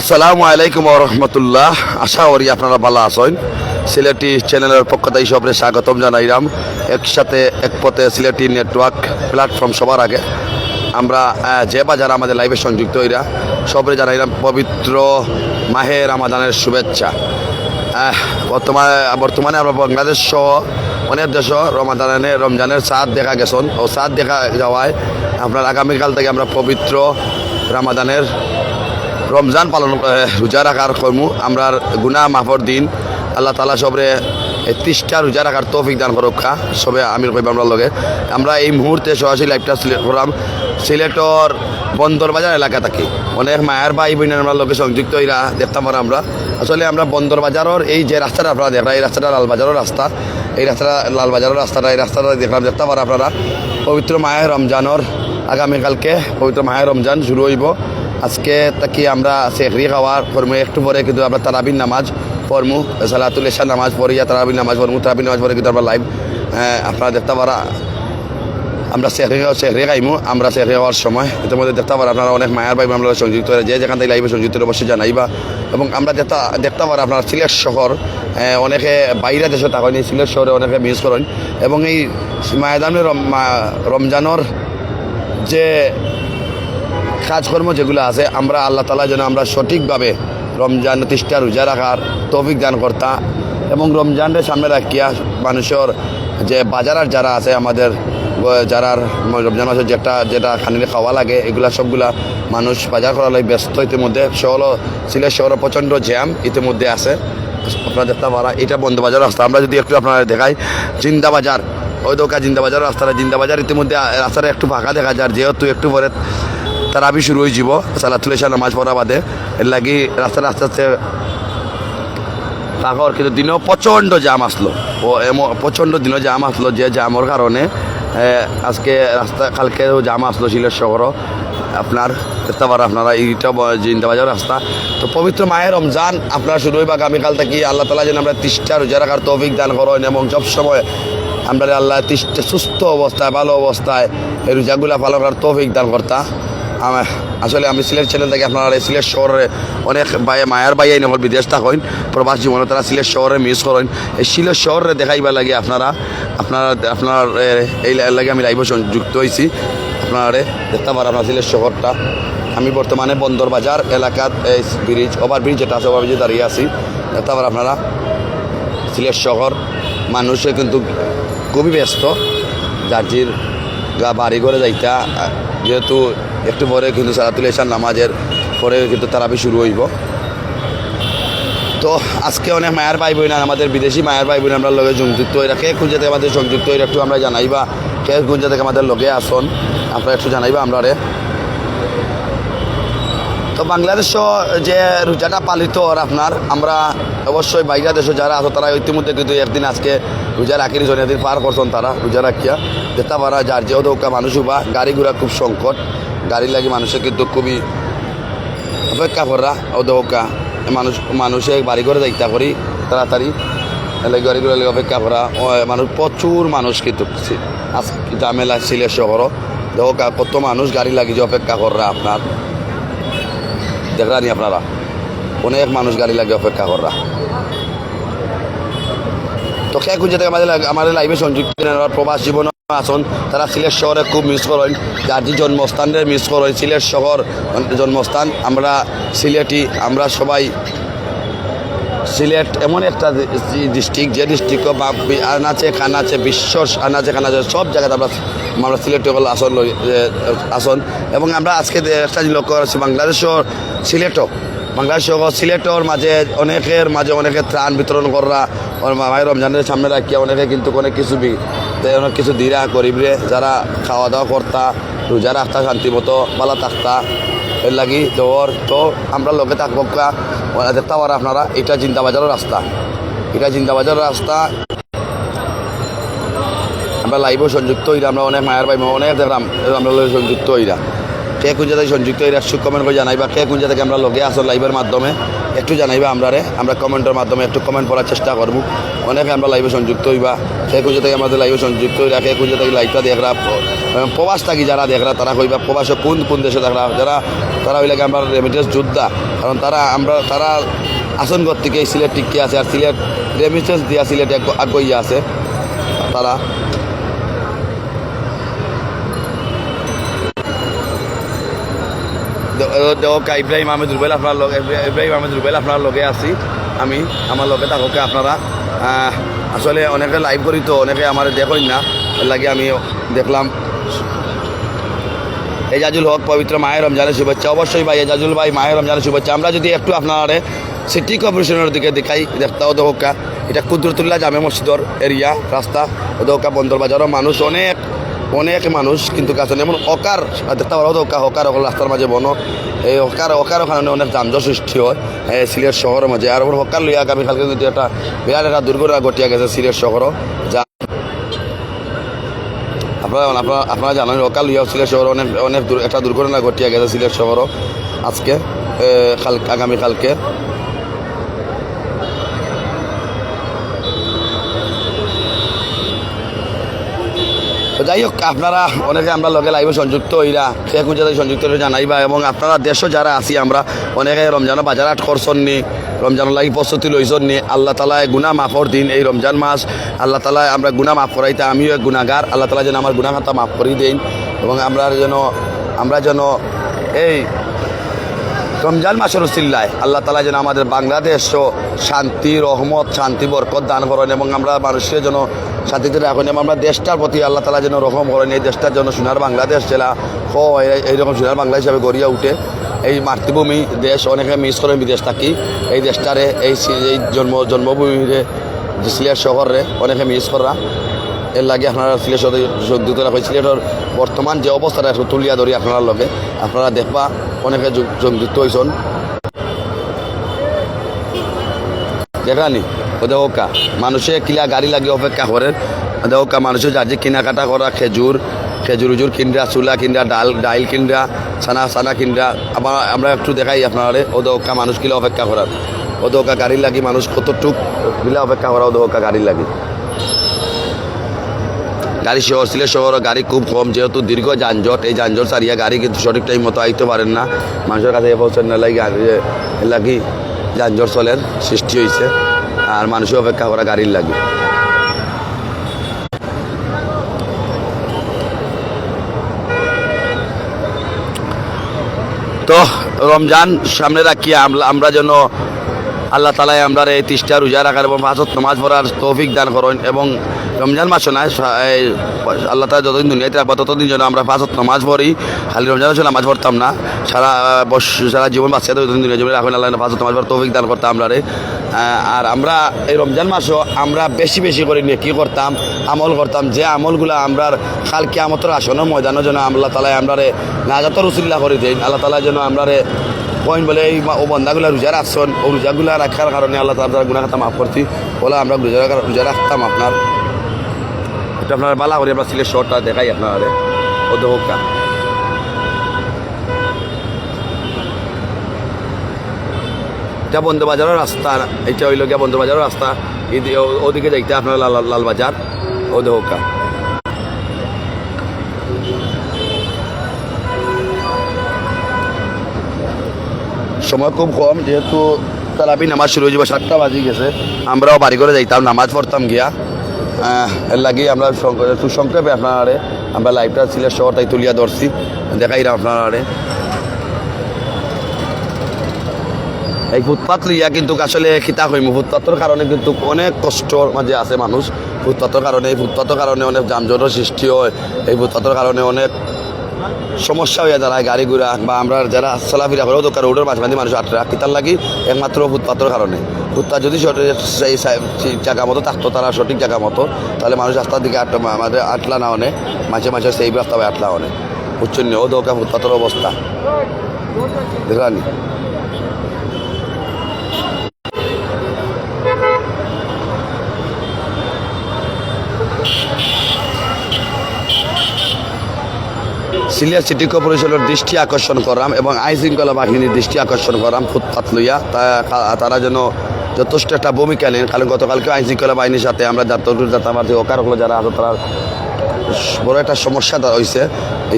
আসসালামু আলাইকুম রহমতুল্লাহ। আশা করি আপনারা ভালো আছেন। সিলেটি চ্যানেলের পক্ষ থেকে সবরে স্বাগতম জানাইলাম। একসাথে এক পথে সিলেটি নেটওয়ার্ক প্ল্যাটফর্ম সবার আগে। আমরা যে বা যারা আমাদের লাইভে সংযুক্ত হইরা সবরে জানাইলাম পবিত্র মাহে রামাদানের শুভেচ্ছা। বর্তমানে বর্তমানে আমরা বাংলাদেশ সহ অনেক দেশ রমাদানে, রমজানের চাঁদ দেখা গেছেন। ও চাঁদ দেখা যাওয়ায় আপনার আগামীকাল থেকে আমরা পবিত্র রামাদানের রমজান পালন রোজা রাখার কর্ম। আমরা গুনা মাফর দিন আল্লাহ তালা সবরে ত্রিশটা রোজা রাখার তৌফিক দান করক্ষা সবে আমির কইব আমরা লগে। আমরা এই মুহূর্তে সরাসরি লাইভটা সিলেক্ট করলাম। সিলেটর বন্দর বাজার এলাকা থাকি। অনেক মায়ের ভাই বোনের আমরা লোকে সংযুক্ত হইরা দেখতাম পারা আমরা। আসলে আমরা বন্দর বাজারের এই যে রাস্তাটা আপনারা দেখলাম, এই রাস্তাটা লালবাজারের রাস্তা। এই রাস্তাটা লালবাজারের রাস্তাটা, এই রাস্তাটা দেখলাম দেখতে পারা আপনারা। পবিত্র মায়ের রমজানের আগামীকালকে পবিত্র মায়ের রমজান শুরু হইব। আজকে তাকি আমরা সেহরি খাওয়ার ফর্মু, একটু পরে কিন্তু আমরা তারাবিন নামাজ ফর্মু সালাতুল এশা নামাজ পড়িয়া তারাবিন নামাজ ফর্মু তারাবিন নামাজ পড়ে কিন্তু আমরা লাইভ আপনারা দেখতে পারা, আমরা সেহরি সেহরি খাইমু, আমরা সেহরি খাওয়ার সময়। ইতিমধ্যে দেখতে পারা, আপনারা অনেক মায়ের ভাই আমরা সংযুক্ত হয়ে, যে যেখান থেকে লাইভে সংযুক্ত অবশ্যই জানাইবা। এবং আমরা দেখতে দেখতে পারা, আপনার সিলেট শহর অনেকে বাইরে দেশে থাকেন, এই সিলেট শহরে অনেকে মিস করেন। এবং এই মায়াদানের রমজানের যে কাজকর্ম যেগুলো আছে, আমরা আল্লাহ তালা যেন আমরা সঠিকভাবে রমজান তিষ্ঠা রোজা রাখার তৌফিক দান কর্তা এবং রমজানের সামনে রাখিয়া মানুষের যে বাজার যারা আছে, আমাদের ব- যারা রমজান মাসের যেটা যেটা খানিলে খাওয়া লাগে, এগুলা সবগুলা মানুষ বাজার করার লাগে ব্যস্ত ইতিমধ্যে। শহর সিলেট শহরে প্রচণ্ড জ্যাম ইতিমধ্যে আছে। আপনারা দেখতে পারা, এটা বন্ধ বাজার রাস্তা। আমরা যদি একটু আপনারা দেখাই জিন্দা বাজার ওই দোকা জিন্দা বাজার রাস্তাটা জিন্দা বাজার ইতিমধ্যে রাস্তাটা একটু ফাঁকা দেখা যায়, যেহেতু একটু পরে তার শুরু হয়ে যাব। সালাতুল ইশা নামাজ পড়া বাদে। এর লাগি রাস্তাটা আস্তে আস্তে পাকর কিন্তু দিনেও প্রচণ্ড জাম আসলো। ও এমন প্রচণ্ড দিনও জাম আসলো যে জামর কারণে আজকে রাস্তা কালকেও জাম আসলো সিলেট শহরও। আপনার দেখতে আপনারা এইটা জিন্দাবাজার রাস্তা। তো পবিত্র মায়ের রমজান আপনার শুরু হইবা আগামীকাল থেকে। আল্লাহ তালা যেন আমরা তিষ্ঠা রোজা রাখার তৌফিক দান করেন এবং সবসময় আমরা আল্লাহ তিষ্ঠা সুস্থ অবস্থায়, ভালো অবস্থায় এই রোজাগুলা পালন করার তৌফিক দান করতা। আসলে আমি সিলেট চ্যানেল থেকে আপনারা সিলেট শহরে অনেক ভাই, মায়ের ভাই নকল বিদেশ থাকেন, প্রবাস জীবনে তারা সিলেট শহরে মিস করেন। এই সিলেট শহরে দেখাইবা লাগে আপনারা আপনারা, আপনার এই লাগে আমি লাইভ যুক্ত হয়েছি আপনারা দেখতে পারেন আপনার সিলেট শহরটা। আমি বর্তমানে বন্দর বাজার এলাকাত, এই ব্রিজ ওভার ব্রিজ যেটা আছে, ওভার ব্রিজে দাঁড়িয়ে আছি। দেখতে পারেন আপনারা, সিলেট শহর, মানুষে কিন্তু খুবই ব্যস্ত। জার্জির গা বাড়ি ঘরে যাইতা যেহেতু একটু পরে কিন্তু সারাতুল ইশান নামাজের পরে কিন্তু তারাবি শুরু হইব। তো আজকে অনেক মায়ের ভাই বোন আমাদের বিদেশি মায়ের ভাই বোন আমরা লগে সংযুক্ত হয়ে কে কোন থেকে আমাদের সংযুক্ত হয়ে একটু আমরা জানাইবা। কে কোন থেকে আমাদের লগে আসন আপনারা একটু জানাইবা আমরা রে। তো বাংলাদেশও যে রোজাটা পালিত আর আপনার, আমরা অবশ্যই বাইরে দেশে যারা আছে তারা ইতিমধ্যে কিন্তু একদিন আজকে রোজা রাখির জন্য একদিন পার করছেন তারা, রোজা রাখিয়া। যেতে পারা, যার দৌকা মানুষ বা গাড়ি ঘোড়া খুব সংকট। গাড়ি লাগি মানুষের কিন্তু খুবই অপেক্ষা করা দৌকা মানুষ, মানুষে বাড়ি ঘরে যাইতা করি, তাড়াতাড়ি। এলে গাড়ি লাগে অপেক্ষা করা মানুষ, প্রচুর মানুষ কিন্তু আজ জামেলা সিলেট শহর দৌকা কত মানুষ গাড়ি লাগি যে অপেক্ষা করা আপনার। দেখরানি আপনারা। অনেক মানুষ গাড়ি লাগে অপেক্ষা করা তো খুঁজে থেকে আমাদের আমাদের লাইভে সংযুক্ত প্রবাস জীবন আসন। তারা সিলেট শহরে খুব মিস করেন। যার যে জন্মস্থানের মিস করেন, সিলেট শহর জন্মস্থান। আমরা সিলেটি, আমরা সবাই সিলেট এমন একটা ডিস্ট্রিক্ট যে ডিস্ট্রিক্ট আনাচে খানাচে বিশ্ব আনাচে খানাচে সব জায়গাতে আমরা আমরা সিলেট হল আসন আসন। এবং আমরা আজকে একটা লক্ষ্য করেছি, বাংলাদেশও সিলেটও। বাংলাদেশ সিলেটর মাঝে অনেকের মাঝে অনেকে ত্রাণ বিতরণ করা, ওর মায়ের রমজানের সামনে রাখিয়া অনেকে কিন্তু অনেক কিছু অনেক কিছু দিরা গরিবরে যারা খাওয়া দাওয়া করতা, রোজা রাখতা, শান্তি মতো পালা থাকতা, এর লাগি তো তো আমরা লোকে থাকব দেখতে পারা আপনারা, এটা জিন্দাবাজারের রাস্তা। এটা জিন্দাবাজারের রাস্তা। আমরা লাইভও সংযুক্ত হইরা, আমরা অনেক মায়ের ভাই, অনেক দেখলাম, আমরা সংযুক্ত হইরা। কে কোন জায়গায় সংযুক্ত হইরা একটু কমেন্ট করে জানাইবা। কে কোন জায়গায় আমরা লগে আসো লাইভের মাধ্যমে, একটু জানাইবা আমরা আমরা কমেন্টের মাধ্যমে একটু কমেন্ট করার চেষ্টা করব। অনেকে আমরা লাইভে সংযুক্ত হইবা। কে কোন জায়গায় আমাদের লাইভে সংযুক্ত হইরা, কে কোন জায়গায় লাইভটা দেখরা প্রবাস থাকি যারা দেখরা, তারা কইবা, প্রবাসে কোন কোন দেশে দেখরা যারা, তারা হইলে আমরা রেমিটেন্স যোদ্ধা? কারণ তারা, আমরা, তারা আসন আসনগর থেকে সিলেট টিকে আছে, আর সিলেট রেমিটেন্স দিয়া সিলেট আগ্রহী আছে তারা। দেওকা ইব্রাহিম আহমেদ রুবেল আপনার লগে ইব্রাহিম আহমেদ রুবেল আপনার লগে আছি, আমি, আমার লগে থাকোকে আপনারা আসলে অনেকে লাইভ করি তো, অনেকে আমার দেখই না লাগে আমি দেখলাম। এজাজুল হক পবিত্র মায়ের রমজানের শুভেচ্ছা। অবশ্যই ভাই, এজাজুল ভাই মায়ের রমজানের শুভেচ্ছা। আমরা যদি একটু আপনারা সিটি কর্পোরেশনের দিকে দেখাই দেখতাও দোকা এটা কুদরতুল্লাহ জামে মসজিদর এরিয়া রাস্তা দোকা বন্দর বাজারও মানুষ অনেক অনেক মানুষ, কিন্তু কাছে যেমন অকার দেখতে পারো দোকা হকার অকল রাস্তার মাঝে বন। এই হকার অকারের কারণে অনেক যানজট সৃষ্টি হয়। সিলেট শহরের মাঝে। আর ওপর হকার লইয়া আগামী কালকে কিন্তু একটা বিরাট একটা দুর্ঘটনা ঘটিয়া গেছে সিলেট শহরও যা আপনারা আপনারা আপনারা জানেন লোকাল ইয়া সিলেট শহর অনেক অনেক একটা দুর্ঘটনা ঘটিয়ে গেছে সিলেট শহরও আজকে কাল আগামীকালকে যাই হোক, আপনারা অনেকে আমরা লগে লাইভে সংযুক্ত হইরা কোন জায়গায় সংযুক্ত জানাইবা এবং আপনারা দেশও যারা আছি, আমরা অনেকে রমজানের বাজার আট করছেন নি রমজানের লাগি প্রস্তুতি লইছেন নি, আল্লাহ তালায় গুনা মাফর দিন এই রমজান মাস, আল্লাহ তালায় আমরা গুনা মাফ করাইতে আমিও এক গুণাগার আল্লাহ তালা যেন আমার গুনা খাতা মাফ করি দিন এবং আমরা যেন আমরা যেন এই রমজান মাসের উসিল্লায় আল্লাহ তালা যেন আমাদের বাংলাদেশও শান্তি, রহমত, শান্তি, বরকত দান করেন এবং আমরা মানুষের জন্য শান্তিতে রাখেন এবং আমরা দেশটার প্রতি আল্লাহ তালা যেন রহম করেন, এই দেশটার জন্য সোনার বাংলাদেশ জেলা হ এইরকম সোনার বাংলা হিসাবে গড়িয়া উঠে। এই মাতৃভূমি দেশ, অনেকে মিস করেন বিদেশ থাকি। এই দেশটারে, এই এই জন্ম জন্মভূমিরে সিলেট শহরে অনেকে মিস করা। এর লাগে আপনারা সিলেট রাখেন। সিলেটের বর্তমান যে অবস্থাটা তুলিয়া ধরি আপনারা লগে। আপনারা দেখবা, অনেকে সংযুক্ত হয়েছেন দেখানি ওদেরকা মানুষে কিলা গাড়ি লাগে অপেক্ষা করে। ওদেরকা মানুষের যার যে কেনাকাটা করা, খেজুর খেজুর উজুর কিনরা, চুলা কিনরা, ডাল ডাইল কিনরা, ছানা ছানা কিনরা, আবার আমরা একটু দেখাই আপনারা ওদেরকা মানুষ কিলা অপেক্ষা করার। ওদেরকা গাড়ি লাগি মানুষ কতটুক কিলা অপেক্ষা করা ওদেরকা গাড়ি লাগি। গাড়ি শহর সিলেট শহর গাড়ি খুব কম, যেহেতু দীর্ঘ যানজট, এই যানজট সারিয়া গাড়ি কিন্তু সঠিক টাইম মতো আইতে পারেন না। মানুষের কাছে পৌঁছান না লাগে গাড়ি লাগি যানজট চলের সৃষ্টি হয়েছে আর মানুষের অপেক্ষা করা গাড়ির লাগে। তো রমজান সামনে রাখি আমরা আমরা যেন আল্লাহ তালাই আমরা এই তিষ্ঠা রোজা রাখার এবং পাঁচত নামাজ পড়ার তৌফিক দান করেন এবং রমজান মাসও নয় আল্লাহ তালা যতদিন দুনিয়াতে রাখব, ততদিন যেন আমরা পাঁচত নামাজ পড়ি। খালি রমজান মাসে নামাজ পড়তাম না, সারা সারা জীবন বাচ্চাতে যতদিন দুনিয়া জীবনে রাখবেন আল্লাহ পাঁচত নামাজ পড়ার তৌফিক দান করতাম আমরা রে। আর আমরা এই রমজান মাসও আমরা বেশি বেশি করে নিয়ে কী করতাম, আমল করতাম, যে আমলগুলো আমরা খাল কিয়ামতের আসনের ময়দানের জন্য আল্লাহ তালায় আমরা রে নাজাতর উসিল্লা করে দিন, আল্লাহ তালা যেন আমরা পয়েন্ট বলে, এই ও বন্ধাগুলো রোজা রাখছেন, ও রোজাগুলো রাখার কারণে আল্লাহ তালা গুণা খাতা মাফ করছি। বলে, আমরা রোজা রোজা রাখতাম আপনার। এটা আপনার বালা করে আমরা সিলেট শহরটা দেখাই আপনার ও দোকা এটা বন্ধবাজারের রাস্তা, এটা হইল গিয়া বন্ধবাজারের রাস্তা। এদি- ও- ওদিকে যাইতে আপনার লাল, লালবাজার ও দোকা সময় খুব কম, যেহেতু তারাবি নামাজ শুরু হয়ে যাবে, সাতটা বাজি গেছে। আমরাও বাড়ি করে যাইতাম, নামাজ পড়তাম গিয়া। এর লাগি আমরা সং- একটু সংক্ষেপে আপনারে আমরা লাইভটা সিলেট শহরটাই তুলিয়া ধরছি, দেখাই আপনারে এই ফুটপাথ লইয়া কিন্তু আসলে খিতা হইমু ফুটপাথর কারণে কিন্তু অনেক কষ্টর মাঝে আছে মানুষ। ফুটপাথর কারণে, এই ফুটপাথর কারণে অনেক যানজটের সৃষ্টি হয়। এই ফুটপাথর কারণে অনেক সমস্যা হয়ে দাঁড়ায় গাড়ি ঘোড়া বা আমরা যারা চলাফেরা করে দোকান রোডের মাঝে মাঝে মানুষ আটরা। তার লাগি একমাত্র ফুটপাথর কারণে। ফুটপাথ যদি সঠিক জায়গা মতো থাকতো, তারা সঠিক জায়গা মতো, তাহলে মানুষ রাস্তার দিকে আট আমাদের আটলা না অনে, মাঝে মাঝে সেই রাস্তা আটলা অনে। নিয়ে ও দোকা ফুটপাথর অবস্থা। দেখলানি সিলিয়া সিটি কর্পোরেশনের দৃষ্টি আকর্ষণ করাম এবং আইন শৃঙ্খলা বাহিনীর দৃষ্টি আকর্ষণ করাম ফুটপাত লইয়া তারা যেন যথেষ্ট একটা ভূমিকা নেন। কারণ গতকালকে আইন শৃঙ্খলা বাহিনীর সাথে আমরা যাত্রা যাত্রাবাদী ওকারগুলো যারা আছে, তারা বড় একটা সমস্যা হয়েছে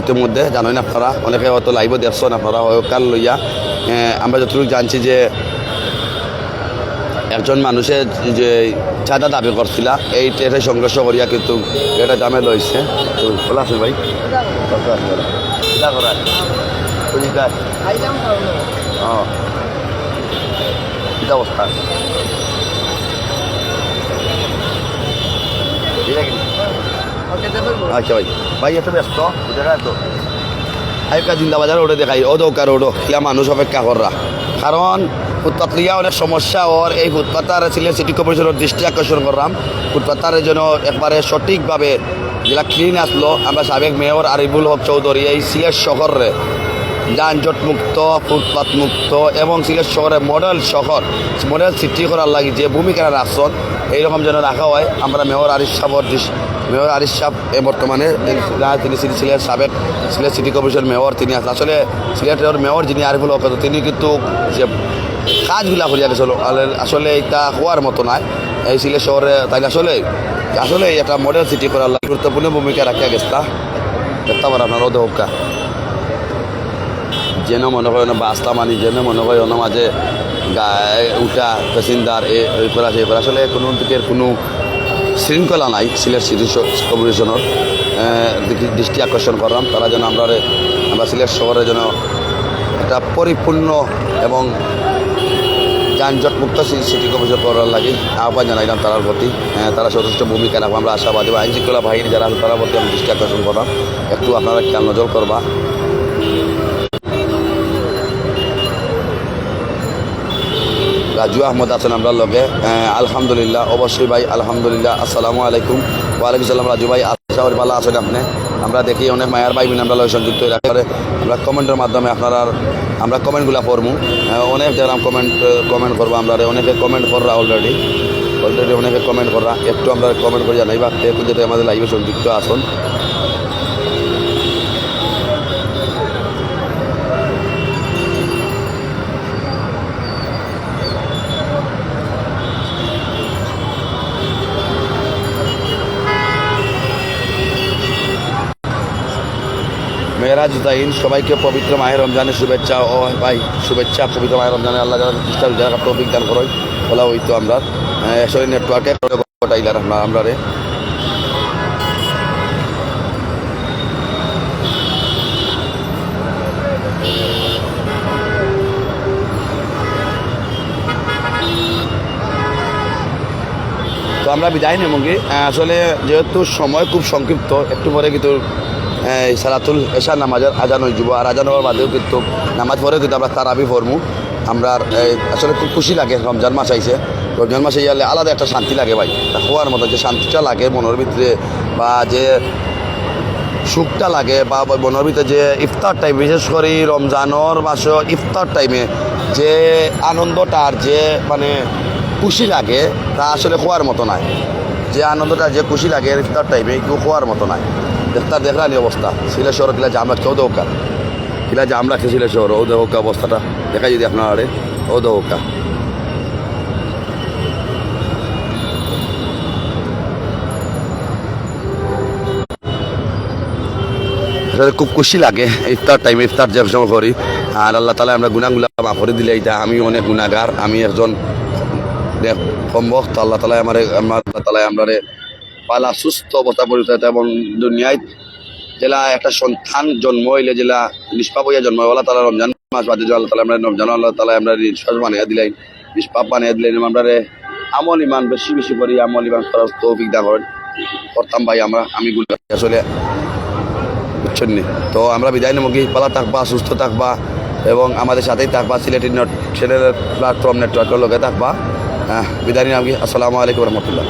ইতিমধ্যে জানেন আপনারা, অনেকে হয়তো লাইভও দেখছেন আপনারা কাল লইয়া আমরা যতটুকু জানছি যে একজন মানুষের যে চাঁদা দাবি করছিল, এই ট্রেনে সংঘর্ষ করিয়া কিন্তু এটা দামে লইছে। খোলা আছে ভাই। আচ্ছা ভাই। ভাই, এত ব্যস্ত? দেখা জিন্দাবাজার, ওটা দেখাই। ও দৌকার ওডো কিলা মানুষ অপেক্ষা কররা। কারণ ফুটপাত লিয়া অনেক সমস্যা ওর এই ফুটপাতার ছিল সিটি কর্পোরেশনের দৃষ্টি আকর্ষণ করলাম। ফুটপাতার যেন একবারে সঠিকভাবে যেটা ক্লিন আসলো। আমরা সাবেক মেয়র আরিবুল হক চৌধুরী এই সিলেট শহরে যানজট মুক্ত ফুটপাত মুক্ত এবং সিলেট শহরে মডেল শহর, মডেল সিটি করার লাগি যে ভূমিকা রাখছেন এইরকম যেন রাখা হয়। আমরা মেয়র আরিফ সাহর মেয়র আরিফ সাহ বর্তমানে তিনি সিলেট সাবেক সিলেট সিটি কর্পোরেশন মেয়র তিনি আছেন। আসলে সিলেটের মেয়র যিনি আরিফুল হক, তিনি কিন্তু যে কাজগুলা করিয়া আসলে এটা হওয়ার মতো নয় এই সিলেট শহরে তাই আসলে আসলে একটা মডেল সিটি করার গুরুত্বপূর্ণ ভূমিকা রাখিয়া গেছে পারেন আপনার অধ্যক্ষা যেন মনে হয় না বাস্তা মানি, যেন মনে হয় না মাঝে উঠা প্যাসেঞ্জার এ করা, সেই করা। আসলে কোনো দিকের কোনো শৃঙ্খলা নাই সিলেট সিটি কর্পোরেশনের। দৃষ্টি আকর্ষণ করলাম। তারা যেন আমরা আমরা সিলেট শহরে যেন একটা পরিপূর্ণ এবং যানজট মুক্ত সিটি কর্পোরেশন করার লাগে আহ্বান জানাইলাম তার প্রতি। তারা যথেষ্ট ভূমিকা রাখব। আমরা আশাবাদী বা আইন শৃঙ্খলা বাহিনী যারা তার প্রতি আমি দৃষ্টি আকর্ষণ করলাম। একটু আপনারা খেয়াল নজর করবা। রাজু আহমদ আছেন আমরা লগে। আলহামদুলিল্লাহ অবশ্যই ভাই আলহামদুলিল্লাহ আসসালামু আলাইকুম। ওয়ালাইকুম সালাম রাজু ভাই আশা ভালো আছেন আপনি? আমরা দেখি অনেক মায়ার ভাই বোন আমরা সংযুক্ত রাখি। আমরা কমেন্টের মাধ্যমে আপনারা আমরা কমেন্টগুলো আহ, অনেক দেখলাম কমেন্ট কমেন্ট করব আমরা অনেকে কমেন্ট কররা অলরেডি অলরেডি অনেকে কমেন্ট কররা। একটু আমরা কমেন্ট করে এখন যাতে আমাদের লাইভে সংযুক্ত আসুন মেয়েরাজ জুতাইন সবাইকে পবিত্র মাহের রমজানের শুভেচ্ছা ও ভাই, শুভেচ্ছা, পবিত্র মাহের রমজানের আল্লাহ যারা যারা তৌফিক দান করো বলা হইতো আমরা আসলে নেটওয়ার্কে। আমরা রে তো আমরা বিদায় নেব আসলে যেহেতু সময় খুব সংক্ষিপ্ত, একটু পরে কিন্তু সালাতুল এশা নামাজের আজান যাব। আর আজান হওয়ার বাদেও কিন্তু নামাজ পরে কিন্তু আমরা তারাবি ফরমু আমরা আসলে খুব খুশি লাগে, রমজান মাস আইসে রমজান মাসে ইয়ালে আলাদা একটা শান্তি লাগে ভাই। হওয়ার মতো যে শান্তিটা লাগে মনের ভিতরে, বা যে সুখটা লাগে, বা মনের ভিতরে যে ইফতার টাইম বিশেষ করে রমজানোর মাসে ইফতার টাইমে যে আনন্দটা আর যে মানে খুশি লাগে, তা আসলে খোয়ার মতো নাই। যে আনন্দটা, যে খুশি লাগে ইফতার টাইমে কেউ খোয়ার মতো নাই ইফতার দেখলানি অবস্থা। সিলেট শহর কিলা জাম রাখছে ও দৌকা কিলা জাম রাখছে সিলেট শহর ও দৌকা অবস্থাটা। দেখা যদি আপনার আরে ও দৌকা খুব খুশি লাগে, ইফতার টাইমে ইফতার যে সময় করি। আর আল্লাহ তালা আমরা গুণাগুলা মাফ করে দিলে এটা আমি অনেক গুণাগার আমি একজন কম বক্ত, আল্লাহ তালা আমার আমার আল্লাহ তালা আমরা পালা সুস্থ অবস্থা পরিচয় এবং দুনিয়ায়। জেলা একটা সন্তান জন্ম হইলে জেলা নিষ্পাপ হইয়া জন্ম আল্লাহ তালা রমজান মাস বাদে আল্লাহ তালা আমরা রমজান, আল্লাহ তালা আমরা নিঃশ্বাস বানিয়ে দিলাই নিষ্পাপ বানিয়ে দিলেন। আমরা আমল ইমান বেশি বেশি করি, আমল ইমান করার তৌফিক দা করেন। করতাম ভাই আমরা, আমি গুলো আসলে বুঝছেন? তো আমরা বিদায় নেব কি? পালা থাকবা, সুস্থ থাকবা এবং আমাদের সাথেই থাকবা সিলেটি নেট চ্যানেলের প্ল্যাটফর্ম নেটওয়ার্কের লগে থাকবা। হ্যাঁ বিদায় নিলাম কি? আসসালামু আলাইকুম রহমতুল্লাহ।